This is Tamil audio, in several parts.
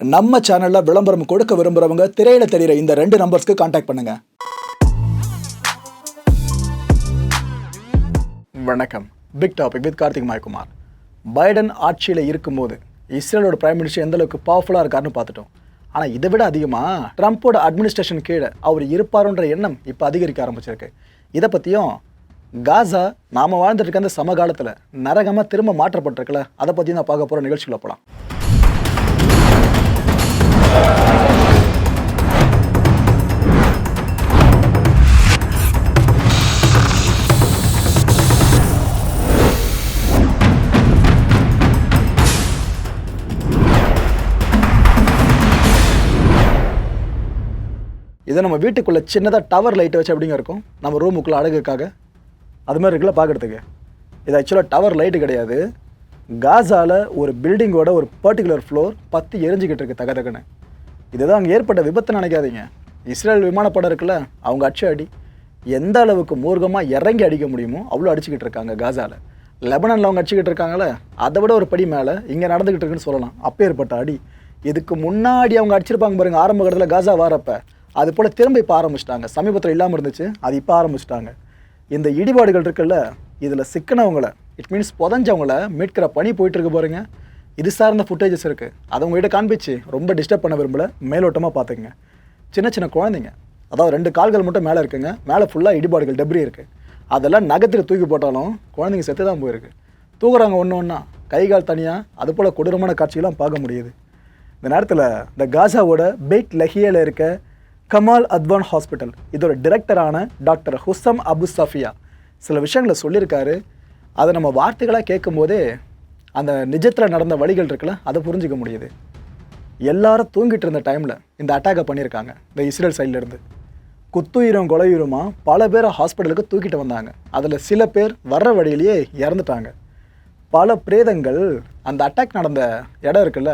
நம்ம சேனலில் விளம்பரம் கொடுக்க விரும்புகிறவங்க திரையில தெரிகிற இந்த ரெண்டு நம்பர்ஸ்க்கு காண்டாக்ட் பண்ணுங்க. வணக்கம். Big topic with Karthik Maikumar. Biden ஆட்சியில் இருக்கும்போது இஸ்ரேலோட பிரைம் மினிஸ்டர் எந்த அளவுக்கு பவர்ஃபுல்லாக இருக்காருன்னு பார்த்துட்டோம். ஆனால் இதை விட அதிகமாக ட்ரம்ப்போட அட்மினிஸ்ட்ரேஷன் கீழே அவர் இருப்பாருன்ற எண்ணம் இப்போ அதிகரிக்க ஆரம்பிச்சிருக்கு. இதை பற்றியும் காசா நாம் வாழ்ந்துட்டு இருக்க அந்த சமகாலத்தில் நரகமாக திரும்ப மாற்றப்பட்டிருக்குல்ல அதை பற்றி நான் பார்க்க போகிற நிகழ்ச்சியில் போகலாம் இதை நம்ம வீட்டுக்குள்ளே சின்னதாக டவர் லைட்டை வச்சு அப்படிங்க இருக்கும்? நம்ம ரூமுக்குள்ளே அழகுக்காக அது மாதிரி இருக்குல்ல பார்க்குறதுக்கு. இது ஆக்சுவலாக டவர் லைட்டு கிடையாது. காசாவில் ஒரு பில்டிங்கோட ஒரு பர்டிகுலர் ஃப்ளோர் பத்து எரிஞ்சுக்கிட்டு இருக்கு தக தகன்னு இதுதான் அங்கே ஏற்பட்ட விபத்து நினைக்காதீங்க. இஸ்ரேல் விமானப்படம் இருக்குல்ல அவங்க அடிச்ச அடி. எந்த அளவுக்கு மூர்க்கமாக இறங்கி அடிக்க முடியுமோ அவ்வளோ அடிச்சுக்கிட்டு இருக்காங்க காசாவில் லெபனனில் அவங்க அடிச்சுக்கிட்டு இருக்காங்களே அதை விட ஒரு படி மேலே இங்கே நடந்துக்கிட்டு இருக்குன்னு சொல்லலாம். அப்போ ஏற்பட்ட அடி. இதுக்கு முன்னாடி அவங்க அடிச்சிருப்பாங்க பாருங்க ஆரம்ப கட்டத்தில் காசா வாரப்ப. அது போல் திரும்ப இப்போ ஆரம்பிச்சிட்டாங்க. சமீபத்தில் இல்லாமல் இருந்துச்சு அது இப்போ ஆரம்பிச்சிட்டாங்க. இந்த இடிபாடுகள் இருக்குல்ல இதில் சிக்கினவங்களை இட் மீன்ஸ் புதஞ்சவங்கள மீட்கிற பணி போயிட்டுருக்கு பாருங்கள் இது சார்ந்த ஃபுட்டேஜஸ் இருக்குது அதை உங்ககிட்ட காண்பிச்சு ரொம்ப டிஸ்டர்ப் பண்ண விரும்பல. மேலோட்டமாக பார்த்துங்க சின்ன சின்ன குழந்தைங்க. அதாவது ரெண்டு கால்கள் மட்டும் மேலே இருக்குங்க. மேலே ஃபுல்லாக இடிபாடுகள் டெப்ரி இருக்குது அதெல்லாம் நகத்தில் தூக்கி போட்டாலும் குழந்தைங்க செத்து தான் போயிருக்கு. தூக்குறாங்க ஒன்று ஒன்றா கை கால் தனியாக அது போல் கொடூரமான காட்சிகள்லாம் பார்க்க முடியுது. இந்த நேரத்தில் இந்த காசாவோட பெய்ட் லஹியில் இருக்க கமால் அத்வான் ஹாஸ்பிட்டல். இதோட டிரெக்டரான டாக்டர் ஹுசம் அபு சஃபியா சில விஷயங்களை சொல்லியிருக்காரு. அதை நம்ம வார்த்தைகளாக கேட்கும்போதே அந்த நிஜத்தில் நடந்த வழிகள் இருக்குல்ல அதை புரிஞ்சிக்க முடியுது. எல்லாரும் தூங்கிட்டு இருந்த டைமில் இந்த அட்டாக்கை பண்ணியிருக்காங்க இந்த இஸ்ரேல் சைட்லேருந்து குத்துயிரும் கொலையுருமா பல பேரை ஹாஸ்பிட்டலுக்கு தூக்கிட்டு வந்தாங்க. அதில் சில பேர் வர்ற வழியிலேயே இறந்துட்டாங்க. பல பிரேதங்கள் அந்த அட்டாக் நடந்த இடம் இருக்குல்ல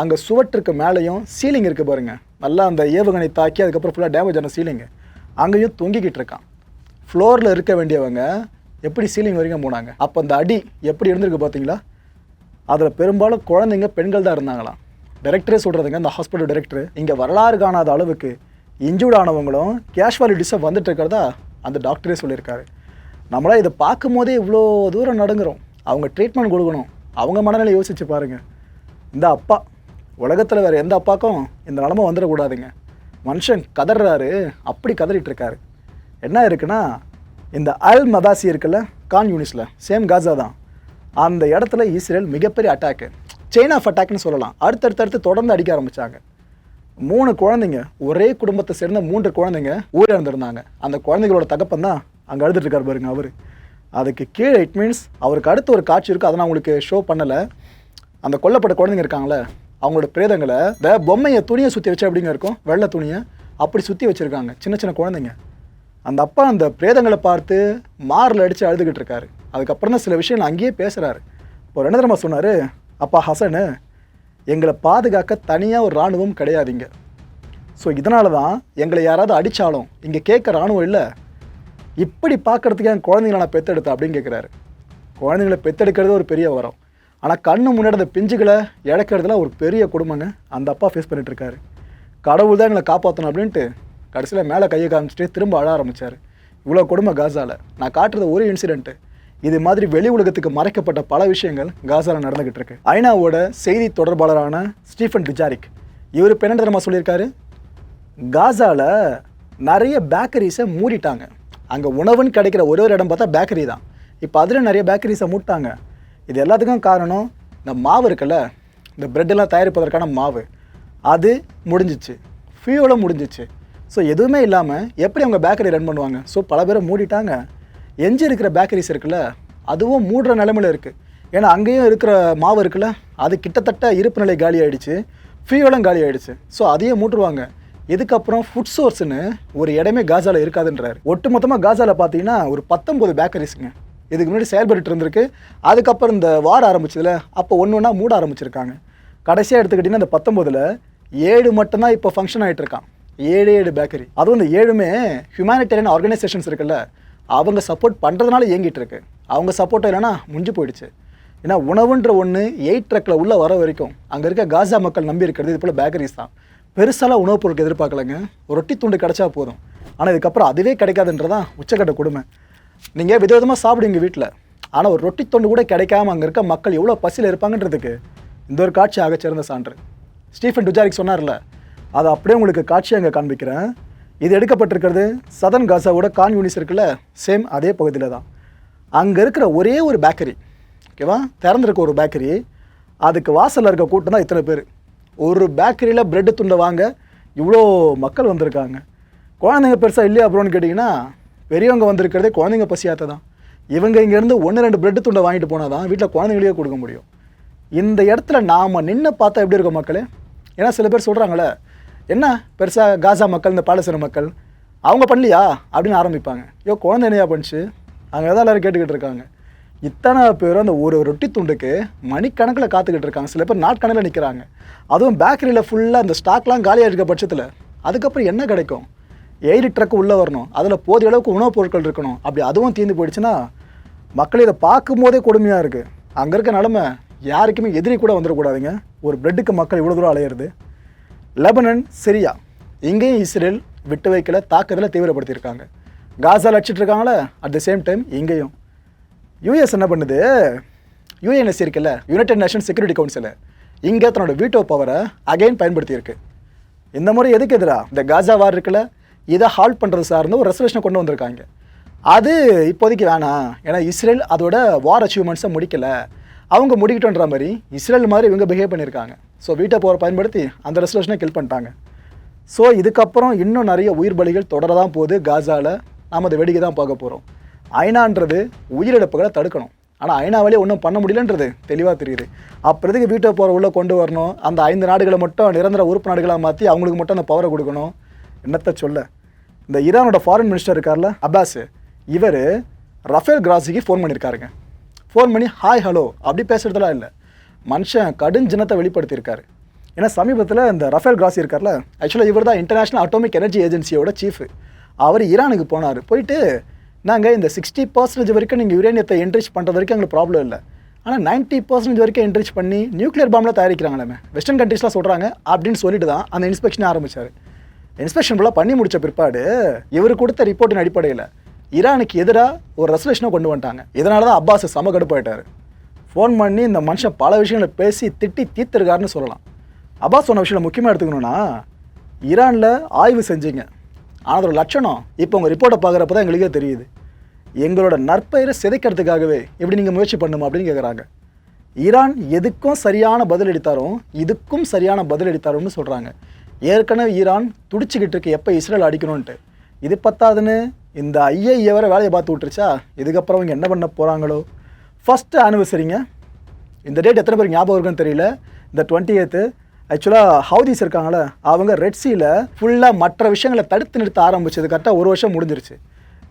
அங்கே சுவற்றுக்கு மேலேயும் சீலிங் இருக்குது பாருங்க. நல்லா அந்த ஏவுகணை தாக்கி அதுக்கப்புறம் ஃபுல்லாக டேமேஜ் ஆன சீலிங்கு அங்கேயும் தொங்கிக்கிட்டு இருக்கான். ஃப்ளோரில் இருக்க வேண்டியவங்க எப்படி சீலிங் வரைக்கும் போனாங்க அப்போ அந்த அடி எப்படி இருந்திருக்கு பார்த்தீங்களா அதில் பெரும்பாலும் குழந்தைங்க பெண்கள் தான் இருந்தாங்களாம். டைரக்டரே சொல்கிறதுங்க இந்த ஹாஸ்பிட்டல் டைரக்டர் இங்கே வரலாறு காணாத அளவுக்கு இன்ஜூர்ட் ஆனவங்களும் கேஷுவாலிட்டிஸாக வந்துட்டு இருக்கிறதா அந்த டாக்டரே சொல்லியிருக்காரு. நம்மளாம் இதை பார்க்கும் போதே இவ்வளோ தூரம் நடுங்குறோம். அவங்க ட்ரீட்மெண்ட் கொடுக்கணும். அவங்க மனநிலை யோசிச்சு பாருங்கள் இந்த அப்பா உலகத்தில் வேறு எந்த அப்பாக்கும் இந்த நிலமை வந்துடக்கூடாதுங்க. மனுஷன் கதறாரு அப்படி கதறிட்டு இருக்காரு. என்ன இருக்குன்னா இந்த அல் மதாசி இருக்குல்ல கான் யூனிஸில் சேம் காசா தான் அந்த இடத்துல இஸ்ரேல் மிகப்பெரிய அட்டாக்கு செயின் ஆஃப் அட்டாக்னு சொல்லலாம். அடுத்தடுத்தடுத்து தொடர்ந்து அடிக்க ஆரம்பித்தாங்க மூணு குழந்தைங்க ஒரே குடும்பத்தை சேர்ந்த மூன்று குழந்தைங்க உயிரிழந்திருந்தாங்க அந்த குழந்தைகளோட தகப்பன் தான் அங்கே அழுதுட்டு பாருங்க அவர். அதுக்கு கீழே இட் மீன்ஸ் அவருக்கு அடுத்து ஒரு காட்சி இருக்குது அதை நான் உங்களுக்கு ஷோ பண்ணலை. அந்த கொல்லப்பட்ட குழந்தைங்க இருக்காங்களே அவங்களோட பிரேதங்களை இந்த பொம்மையை துணியை சுற்றி வச்சு அப்படிங்க இருக்கும்? வெள்ளை துணியை அப்படி சுற்றி வச்சுருக்காங்க. சின்ன சின்ன குழந்தைங்க. அந்த அப்பா அந்த பிரேதங்களை பார்த்து மாரில் அடித்து அழுதுகிட்டு இருக்காரு. அதுக்கப்புறம் தான் சில விஷயங்கள் அங்கேயே பேசுகிறாரு இப்போ என்ன தெரியுமா சொன்னார் அப்பா ஹசனு எங்களை பாதுகாக்க தனியாக ஒரு இராணுவம் கிடையாதுங்க. ஸோ இதனால தான் எங்களை யாராவது அடித்தாலும் இங்கே கேட்க இராணுவம் இல்லை. இப்படி பார்க்குறதுக்கு என் குழந்தைங்கள நான் பெற்றெடுத்தேன் அப்படின்னு கேட்குறாரு குழந்தைங்களை பெத்தெடுக்கிறது ஒரு பெரிய வரம். ஆனால் கண்ணு முன்னாடி பிஞ்சுகளை இழக்கிறதுல ஒரு பெரிய குடும்பங்க அந்த அப்பா ஃபேஸ் பண்ணிகிட்ருக்காரு கடவுள் தான் எங்களை காப்பாற்றணும் அப்படின்ட்டு கடைசியில் மேலே கையை காமிச்சிட்டு திரும்ப அழ ஆரம்பிச்சார். இவ்வளோ கொடுமை காசால. நான் காட்டுறது ஒரு இன்சிடென்ட்டு இது மாதிரி வெளி உலகத்துக்கு மறைக்கப்பட்ட பல விஷயங்கள் காசால நடந்துகிட்டு இருக்கு. ஐநாவோட செய்தி தொடர்பாளரான ஸ்டீஃபன் டிஜாரிக் இவர் இப்போ என்ன தெரியுமா சொல்லியிருக்காரு? காசால நிறைய பேக்கரிஸை மூடிட்டாங்க. அங்கே உணவுன்னு கிடைக்கிற ஒரே ஒரு இடம் பார்த்தா பேக்கரி தான். இப்போ அதில் நிறைய பேக்கரிஸை மூட்டாங்க. இது எல்லாத்துக்கும் காரணம் இந்த மாவு இருக்குல்ல இந்த பிரெட்டெல்லாம் தயாரிப்பதற்கான மாவு. அது முடிஞ்சிச்சு. ஃபியூவலும் முடிஞ்சிச்சு. ஸோ எதுவுமே இல்லாமல் எப்படி அவங்க பேக்கரி ரன் பண்ணுவாங்க? ஸோ பல பேரை மூடிட்டாங்க. எஞ்சி இருக்கிற பேக்கரிஸ் இருக்குல்ல அதுவும் மூடுற நிலமையில் இருக்குது ஏன்னா அங்கேயும் இருக்கிற மாவு இருக்குல்ல அது கிட்டத்தட்ட இருப்பு நிலை காலி ஆகிடுச்சு ஃபியூலும் காலி ஆகிடுச்சு ஸோ அதையே மூட்டுருவாங்க. இதுக்கப்புறம் ஃபுட் சோர்ஸ்னு ஒரு இடமே காசாவில் இருக்காதுன்றாரு. ஒட்டு மொத்தமாக காசாவில் பார்த்தீங்கன்னா ஒரு பத்தொம்பது பேக்கரிஸுங்க இதுக்கு முன்னாடி செயல்பட்டு இருந்திருக்கு. அதுக்கப்புறம் இந்த வாரம் ஆரம்பிச்சதுல அப்போ ஒன்று ஒன்றா மூட ஆரம்பிச்சிருக்காங்க. கடைசியாக எடுத்துக்கிட்டிங்கன்னா இந்த பத்தொம்போதில் ஏழு மட்டும்தான் இப்போ ஃபங்க்ஷன் ஆகிட்டு இருக்கான். ஏழு ஏழு பேக்கரி அதுவும் இந்த ஏழுமே ஹியூமானிட்டேரியன் ஆர்கனைசேஷன்ஸ் இருக்குல்ல அவங்க சப்போர்ட் பண்ணுறதுனால இயங்கிட்டு இருக்கு. அவங்க சப்போர்ட் இல்லைன்னா முடிஞ்சு போயிடுச்சு. ஏன்னா உணவுன்ற ஒன்று எயிட் ட்ரக்கில் உள்ளே வர வரைக்கும் அங்கே இருக்க காசா மக்கள் நம்பி இருக்கிறது இது போல் பேக்கரிஸ் தான். பெருசாலாம் உணவுப் பொருட்கள் எதிர்பார்க்கலங்க. ஒரு ரொட்டி துண்டு கிடச்சா போதும். ஆனால் இதுக்கப்புறம் அதுவே கிடைக்காதுன்றதான் உச்சக்கட்ட கொடுமை. நீங்கள் விதவிதமாக சாப்பிடுவீங்க வீட்டில் ஆனால் ஒரு ரொட்டி துண்டு கூட கிடைக்காம அங்கே இருக்க மக்கள் எவ்வளோ பசியில் இருப்பாங்கன்றதுக்கு இந்த ஒரு காட்சி ஆகச்சிறந்த சான்று. ஸ்டீஃபன் டுஜாரிக் சொன்னார்ல அதை அப்படியே உங்களுக்கு காட்சி அங்கே காண்பிக்கிறேன். இது எடுக்கப்பட்டிருக்கிறது சதன் காசாவோட கான் யூனிஸ் இருக்குல்ல சேம் அதே பகுதியில் தான் அங்கே இருக்கிற ஒரே ஒரு பேக்கரி ஓகேவா திறந்துருக்க ஒரு பேக்கரி அதுக்கு வாசலில் இருக்க கூட்டம் தான் இத்தனை பேர். ஒரு பேக்கரியில் பிரெட் துண்டை வாங்க இவ்வளோ மக்கள் வந்திருக்காங்க. குழந்தைங்க பெருசாக இல்லையா அப்புறம்னு கேட்டிங்கன்னா பெரியவங்க வந்திருக்கிறதே குழந்தைங்க பசியாத்த தான். இவங்க இங்கேருந்து ஒன்று ரெண்டு பிரெட் துண்டை வாங்கிட்டு போனால் தான் வீட்டில் குழந்தைங்களே கொடுக்க முடியும். இந்த இடத்துல நாம் நின்று பார்த்தா எப்படி இருக்கும் மக்களே? ஏன்னா சில பேர் சொல்கிறாங்களே என்ன பெருசாக காசா மக்கள் இந்த பாலஸ்தீன மக்கள்? அவங்க பண்ணலையா? அப்படின்னு ஆரம்பிப்பாங்க. ஐயோ குழந்தை என்னையா பண்ணிச்சு? அங்கே தான் எல்லோரும் கேட்டுக்கிட்டு இருக்காங்க. இத்தனை பேரும் அந்த ஒரு ரொட்டி துண்டுக்கு மணிக்கணக்கில் காத்துக்கிட்டு இருக்காங்க. சில பேர் நாட்கணக்கில் நிற்கிறாங்க அதுவும் பேக்கரியில் ஃபுல்லாக அந்த ஸ்டாக்லாம் காலியாக இருக்க பட்சத்தில். அதுக்கப்புறம் என்ன கிடைக்கும்? எயிட் ட்ரக் உள்ளே வரணும். அதில் போதிய அளவுக்கு உணவுப் பொருட்கள் இருக்கணும். அப்படி அதுவும் தீர்ந்து போயிடுச்சுன்னா மக்கள் இதை பார்க்கும்போதே கொடுமையாக இருக்குது அங்கே இருக்க நிலமை யாருக்குமே எதிரி கூட வந்துடக்கூடாதுங்க. ஒரு பிரெட்டுக்கு மக்கள் இவ்வளோ தூரம் அலையிறது. Lebanon Syria. இங்கேயும் இஸ்ரேல் விட்டு வைக்கல தாக்குதலை தீவிரப்படுத்தியிருக்காங்க. காசால அடிச்சிட்டு இருக்காங்களே அட் த சேம் டைம் இங்கேயும் யூஎஸ் என்ன பண்ணுது? யுஎன்எஸ் இருக்குல்ல யுனைடெட் நேஷன் செக்யூரிட்டி கவுன்சில் இங்கே தன்னோட வீட்டோ பவரை அகைன் பயன்படுத்தியிருக்கு. இந்த முறை எதுக்கு எதிரா? இந்த காசா வார் இருக்குல்ல இதை ஹால்ட் பண்ணுறது சார்ந்து ஒரு ரெசல்யூஷனை கொண்டு வந்திருக்காங்க. அது இப்போதைக்கு வேணாம். ஏன்னா இஸ்ரேல் அதோட வார் அச்சீவ்மெண்ட்ஸை முடிக்கலை. அவங்க முடிக்கிட்டோன்ற மாதிரி இஸ்ரேல் மாதிரி இவங்க பிஹேவ் பண்ணியிருக்காங்க. ஸோ வீட்டை போகிற பயன்படுத்தி அந்த ரெசல்யூஷனை கில் பண்ணிட்டாங்க. ஸோ இதுக்கப்புறம் இன்னும் நிறைய உயிர் பலிகள் தொடர தான் போகுது காசாவில் நாம் அதை வெடிக்க தான் பார்க்க போகிறோம் ஐநான்றது உயிரிழப்புகளை தடுக்கணும். ஆனால் ஐநாவிலே ஒன்றும் பண்ண முடியலன்றது தெளிவாக தெரியுது. அப்புறதுக்கு வீட்டை போகிற உள்ளே கொண்டு வரணும். அந்த ஐந்து நாடுகளை மட்டும் நிரந்தர உறுப்பு நாடுகளாக மாற்றி அவங்களுக்கு மட்டும் அந்த பவரை கொடுக்கணும். என்னத்தை சொல்ல? இந்த ஈரானோட ஃபாரின் மினிஸ்டர் இருக்கார்ல அப்பாஸ் இவர் ரஃபேல் கிராசிக்கு ஃபோன் பண்ணியிருக்காருங்க ஃபோன் பண்ணி ஹாய் ஹலோ அப்படி பேசுகிறதுலாம் இல்லை. மனுஷன் கடும் ஜினத்தை வெளிப்படுத்தியிருக்காரு. ஏன்னா சமீபத்தில் இந்த ரஃபேல் கிராசி இருக்கார்ல ஆக்சுவலாக இவர் தான் இன்டர்நேஷனல் அட்டாமிக் எனர்ஜி ஏஜென்சியோட சீஃப் அவர் ஈரானுக்கு போனார். போயிட்டு நாங்கள் இந்த சிக்ஸ்டி பர்சன்டேஜ் வரைக்கும் நீங்கள் யுரேனியத்தை என்ரிச் பண்ணுறது வரைக்கும் எங்களுக்கு ப்ராப்ளம் இல்லை. ஆனால் 90% பர்சன்டேஜ் வரைக்கும் என்ரிச் பண்ணி நியூக்ளியர் பாம்பில் தயாரிக்கிறாங்களே வெஸ்டர்ன் கண்ட்ரீஸ்லாம் சொல்கிறாங்க அப்படின்னு சொல்லிட்டு தான் அந்த இன்ஸ்பெக்ஷன் ஆரம்பித்தார் இன்ஸ்பெக்ஷன் ஃபுல்லாக பண்ணி முடித்த பிற்பாடு இவர் கொடுத்த ரிப்போர்ட்டின் அடிப்படையில் ஈரானுக்கு எதிராக ஒரு ரெசல்யூஷனை கொண்டு வந்துட்டாங்க. இதனால தான் அப்பாஸ் சம கடுப்பாயிட்டார். ஃபோன் பண்ணி இந்த மனுஷன் பல விஷயங்களை பேசி திட்டி தீர்த்திருக்காருன்னு சொல்லலாம். அப்பாஸ் சொன்ன விஷயம் முக்கியமாக எடுத்துக்கணும்னா ஈரானில் ஆய்வு செஞ்சீங்க. ஆனால் அதோட லட்சணம் இப்போ உங்கள் ரிப்போர்ட்டை பார்க்குறப்ப தான் எங்களுக்கே தெரியுது. எங்களோட நற்பெயரை சிதைக்கிறதுக்காகவே எப்படி நீங்கள் முயற்சி பண்ணுமா அப்படின்னு கேட்குறாங்க ஈரான் எதுக்கும் சரியான பதிலளித்தாரும் இதுக்கும் சரியான பதிலளித்தாரும்னு சொல்கிறாங்க ஏற்கனவே ஈரான் துடிச்சிக்கிட்டு இருக்கு எப்போ இஸ்ரேல் அடிக்கணும்ன்ட்டு. இது பத்தாதுன்னு இந்த ஐஏஏ வரை வேலையை பார்த்து விட்டுருச்சா? இதுக்கப்புறம் அவங்க என்ன பண்ண போகிறாங்களோ ஃபஸ்ட்டு ஆனிவர்சரிங்க இந்த டேட் எத்தனை பேருக்கு ஞாபகம் இருக்குன்னு தெரியல. இந்த டுவெண்ட்டி எய்த்து ஆக்சுவலாக ஹவுதிஸ் இருக்காங்களே அவங்க ரெட் சீல ஃபுல்லாக மற்ற விஷயங்களை தடுத்து நிறுத்த ஆரம்பிச்சது. கரெக்டாக ஒரு வருஷம் முடிஞ்சிருச்சு.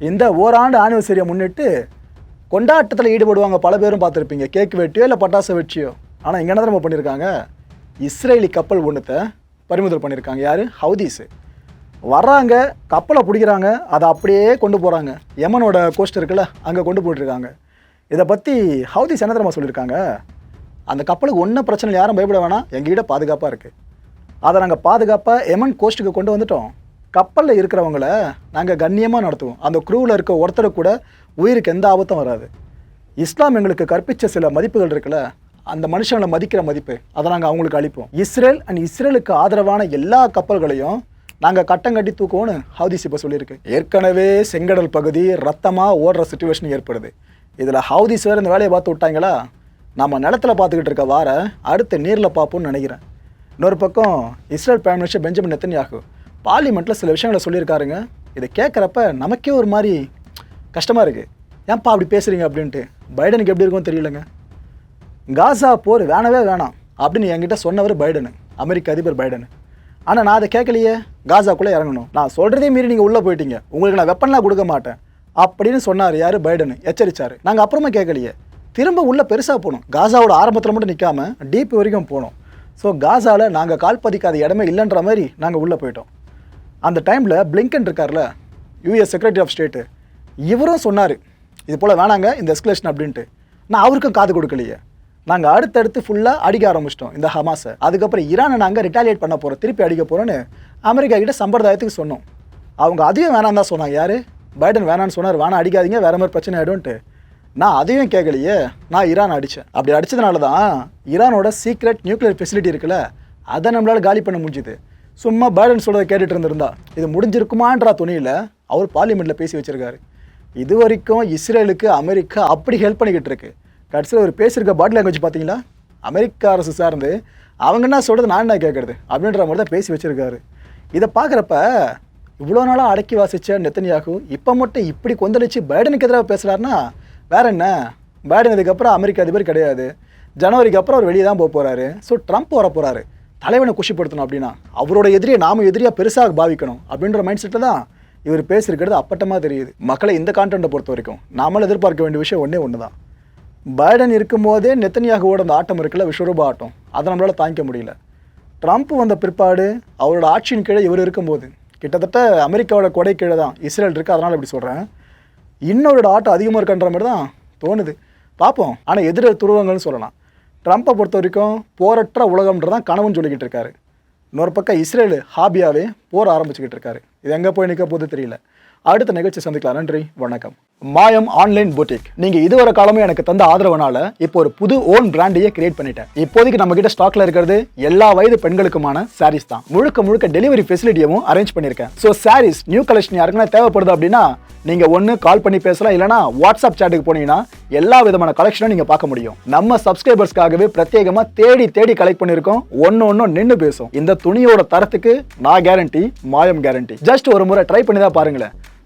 இந்த ஓராண்டு ஆனிவர்சரியை முன்னிட்டு கொண்டாட்டத்தில் ஈடுபடுவாங்க பல பேரும் பார்த்துருப்பீங்க. கேக் வெட்டியோ இல்லை பட்டாசு வெட்டியோ. ஆனால் இங்கே என்ன நம்ம பண்ணியிருக்காங்க இஸ்ரேலி கப்பல் ஒன்றுத்தை பறிமுதல் பண்ணியிருக்காங்க யார்? ஹவுதீஸு வர்றாங்க கப்பலை பிடிக்கிறாங்க அதை அப்படியே கொண்டு போகிறாங்க யமனோட கோஸ்ட் இருக்குல்ல அங்கே கொண்டு போயிட்டுருக்காங்க இதை பற்றி ஹவுதி என்ன தெரியுமா சொல்லியிருக்காங்க. அந்த கப்பலுக்கு ஒன்றும் பிரச்சனை யாரும் பயப்பட வேணாம். எங்ககிட்ட பாதுகாப்பாக இருக்குது அதை நாங்கள் பாதுகாப்பாக எமன் கோஸ்ட்டுக்கு கொண்டு வந்துட்டோம். கப்பலில் இருக்கிறவங்கள நாங்கள் கண்ணியமாக நடத்துவோம். அந்த க்ரூவில் இருக்க ஒருத்தர் கூட உயிருக்கு எந்த ஆபத்தும் வராது. இஸ்லாம் எங்களுக்கு கற்பித்த சில மதிப்புகள் இருக்குல்ல அந்த மனுஷங்களை மதிக்கிற மதிப்பு அதை நாங்கள் அவங்களுக்கு அளிப்போம். இஸ்ரேல் அண்ட் இஸ்ரேலுக்கு ஆதரவான எல்லா கப்பல்களையும் நாங்கள் கட்டம் கட்டி தூக்குவோன்னு ஹவுதிஸ் இப்போ சொல்லியிருக்கு. ஏற்கனவே செங்கடல் பகுதி ரத்தமாக ஓடுற சுச்சுவேஷன் ஏற்படுது. இதில் ஹவுதிஸ் வேறு இந்த வேலையை பார்த்து விட்டாங்களா? நம்ம நிலத்துல பார்த்துக்கிட்டு இருக்க வார அடுத்து நீரில் பார்ப்போம்னு நினைக்கிறேன். இன்னொரு பக்கம் Israel prime minister Benjamin Netanyahu. பார்லிமெண்ட்டில் சில விஷயங்களை சொல்லியிருக்காருங்க. இதை கேட்குறப்ப நமக்கே ஒரு மாதிரி கஷ்டமாக இருக்குது ஏன்ப்பா அப்படி பேசுகிறீங்க அப்படின்ட்டு. பைடனுக்கு எப்படி இருக்கும் தெரியலங்க. காசா போர் வேணவே வேணாம் அப்படின்னு என்கிட்ட சொன்னவர் பைடனு. அமெரிக்க அதிபர் பைடனு. ஆனால் நான் அதை கேட்கலையே. காசாக்குள்ளே இறங்கணும். நான் சொல்கிறதே மீறி நீங்கள் உள்ளே போயிட்டீங்க. உங்களுக்கு நான் வெப்பன்லாம் கொடுக்க மாட்டேன். அப்படின்னு சொன்னார் யார்? பைடனு. எச்சரிச்சார். நாங்கள் அப்புறமா கேட்கலையே திரும்ப உள்ளே பெருசாக போனோம். காசாவோட ஆரம்பத்தில் மட்டும் நிற்காமல் டீப் வரைக்கும் போனோம். ஸோ காசாவில் நாங்கள் கால் பதிக்காத இடமே இல்லைன்ற மாதிரி நாங்கள் உள்ளே போயிட்டோம். அந்த டைமில் பிளிங்கன் இருக்கார்ல யூஎஸ் செக்ரட்டரி ஆஃப் ஸ்டேட்டு இவரும் சொன்னார் இது போல் வேணாங்க இந்த எஸ்கலேஷன் அப்படின்ட்டு. நான் அவருக்கும் காது கொடுக்கலையே. நாங்கள் அடுத்தடுத்து ஃபுல்லாக அடிக்க ஆரம்பிச்சிட்டோம் இந்த ஹமாஸை அதுக்கப்புறம் ஈரானை நாங்கள் ரிட்டாலியேட் பண்ண போகிறோம் திருப்பி அடிக்க போகிறோன்னு அமெரிக்கா கிட்ட சம்பிரதாயத்துக்கு சொன்னோம். அவங்க அதையும் வேணாம் தான் சொன்னாங்க. யார்? பைடன் வேணான்னு சொன்னார் வேணாம் அடிக்காதீங்க வேற மாதிரி பிரச்சனை ஆகிடும்ன்ட்டு நான் அதையும் கேட்கலையே நான் ஈரான் அடித்தேன் அப்படி அடித்ததுனால தான் ஈரானோட சீக்ரெட் நியூக்ளியர் ஃபெசிலிட்டி இருக்குல்ல அதை நம்மளால் காலி பண்ண முடிஞ்சுது. சும்மா பைடன் சொல்கிறத கேட்டுட்டு இருந்திருந்தா இது முடிஞ்சிருக்குமான்றா துணியில் அவர் பார்லிமெண்ட்டில் பேசி வச்சுருக்காரு. இது வரைக்கும் இஸ்ரேலுக்கு அமெரிக்கா அப்படி ஹெல்ப் பண்ணிக்கிட்டு இருக்கு. கடைசியில் அவர் பேசியிருக்க பாடி லாங்குவேஜ் பார்த்தீங்களா? அமெரிக்கா அரசு சார்ந்து அவங்க என்ன சொல்கிறது நான் என்ன கேட்குறது அப்படின்ற மாதிரி தான் பேசி வச்சுருக்காரு. இதை பார்க்குறப்ப இவ்வளோ நாளாக அடக்கி வாசித்த நெத்தனியாகு இப்போ மட்டும் இப்படி கொந்தளிச்சு பைடனுக்கு எதிராக பேசுகிறாருன்னா வேற என்ன? பைடன் இதுக்கப்புறம் அமெரிக்க அதிபர் கிடையாது. ஜனவரிக்கு அப்புறம் அவர் வெளியே தான் போக போகிறாரு ஸோ ட்ரம்ப் வர போகிறாரு தலைவனை குஷிப்படுத்தணும் அப்படின்னா அவரோட எதிரியை நாம எதிரியாக பெருசாக பாவிக்கணும் அப்படின்ற மைண்ட் செட்டில் தான் இவர் பேசியிருக்கிறது அப்பட்டமாக தெரியுது. மக்களை இந்த கான்டென்ட்டை பொறுத்த வரைக்கும் நாமளும் எதிர்பார்க்க வேண்டிய விஷயம் ஒன்றே ஒன்று தான் பைடன் இருக்கும்போதே நெத்தனியாகுவோட அந்த ஆட்டம் இருக்குல்ல விஸ்வரூப ஆட்டம். அதை நம்மளால் தாங்கிக்க முடியல. ட்ரம்ப் வந்த பிற்பாடு அவரோட ஆட்சியின் கீழே இவர் இருக்கும்போது கிட்டத்தட்ட அமெரிக்காவோட கொடை கீழே தான் இஸ்ரேல் இருக்குது அதனால் இப்படி சொல்கிறேன் இன்னொரு ஆட்டம் அதிகமாக இருக்குன்ற மாதிரி தான் தோணுது. பார்ப்போம். ஆனால் எதிர் துருவங்கள்னு சொல்லலாம். ட்ரம்ப்பை பொறுத்த வரைக்கும் போரற்ற உலகம்ன்றதான் கனவுன்னு சொல்லிக்கிட்டு இருக்காரு. இன்னொரு பக்கம் இஸ்ரேல் ஹாபியாவே போர் ஆரம்பிச்சுக்கிட்டு இருக்காரு. இது எங்கே போய் நிற்க போகுது தெரியல. அடுத்த நிகழ்ச்சி சந்திக்கலாம். நன்றி வணக்கம். மாயம் ஆன்லைன் புட்டிக் நீங்க இதுவரை காலமும் எனக்கு தந்த ஆதரவுனால இப்போ ஒரு புது ஓன் பிராண்டையே கிரியேட் பண்ணிட்டேன். இப்போதைக்கு நம்ம கிட்ட ஸ்டாக்ல இருக்கிறது எல்லா வயது பெண்களுக்குமான சாரீஸ் தான். முழுக்க முழுக்க டெலிவரி ஃபெசிலிட்டியும் அரேஞ்ச் பண்ணியிருக்கேன். ஸோ சாரீஸ் நியூ கலெக்ஷன் யாருக்குன்னா தேவைப்படுது அப்படின்னா நீங்க ஒன்று கால் பண்ணி பேசலாம். இல்லைனா வாட்ஸ்அப் சாட்டுக்கு போனீங்கன்னா எல்லா விதமான கலெக்ஷனும் நீங்க பார்க்க முடியும். நம்ம சப்ஸ்கிரைபர்ஸ்க்காகவே பிரத்யேகமா தேடி தேடி கலெக்ட் பண்ணியிருக்கோம். ஒன்று ஒன்றும் நின்று பேசும். இந்த துணியோட தரத்துக்கு நான் கேரண்டி மாயம் கேரண்டி ஜஸ்ட் ஒரு முறை ட்ரை பண்ணி தான் பாருங்களேன்.